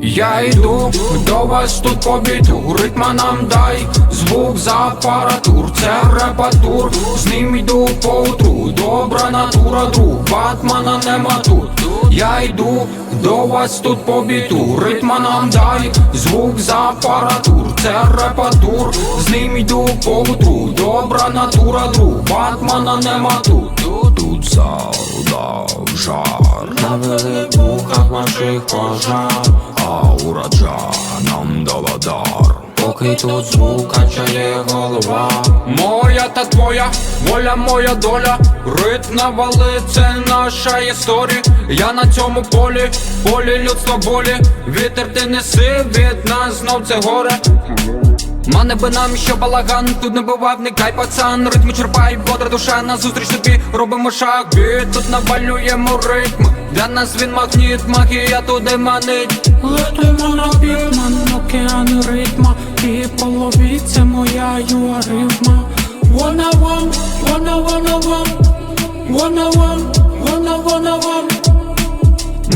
Я йду до вас тут по біту Ритма нам дай, звук за апаратур Це репатур, з ним йду по утру Добра натура, друг, Батмана нема тут. Я йду до вас тут по біту Ритма нам дай, звук за апаратур Це репатур, з ним йду по утру Добра натура, друг, Батмана нема тут. Тут завдав жар. Навели в вухах наших пожар а ураджа нам дала дар Поки тут звук качає голова Моя та твоя, воля моя доля, ритм навали, це наша історія. Я на цьому полі, полі людства болі. Вітер ти неси, від нас знов це горе. Мане би нам що балаган, тут не бував, не кай пацан. Ритм черпай, бодра душа, назустріч тобі робимо шаг. Біт, тут навалюємо ритм. Для нас він магніт, магія туди манить. Летимо на бітман, океан ритма. І половіться моя юарифма Wanna one, wanna wanna one Wanna one, wanna wanna one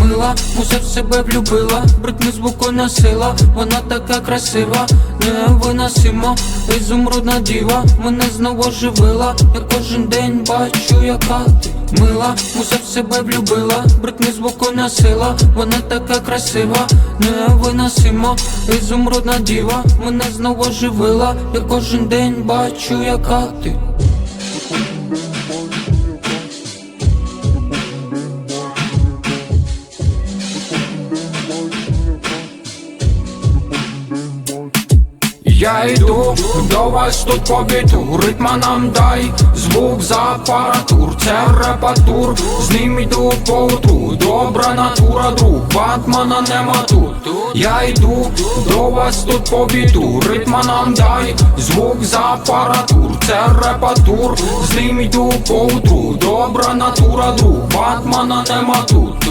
Мила, усе в себе влюбила, бритми звуку носила, вона така красива, невиносима, ізумрудна діва, мене знову живила, я кожен день бачу, яка ти мила, усе в себе влюбила, бритми звуку носила, вона така красива, невиносима, ізумрудна діва, мене знову живила, я кожен день бачу, яка ти Я йду до вас тут по біту Ритма нам дай, звук за апаратур Це репатур, з ним йду по утру Добра натура, друг, Батмана нема тут. Я йду до вас тут по біту Ритма нам дай, звук за апаратур Це репатур, з ним йду по утру Добра натура, друг, Батмана нема тут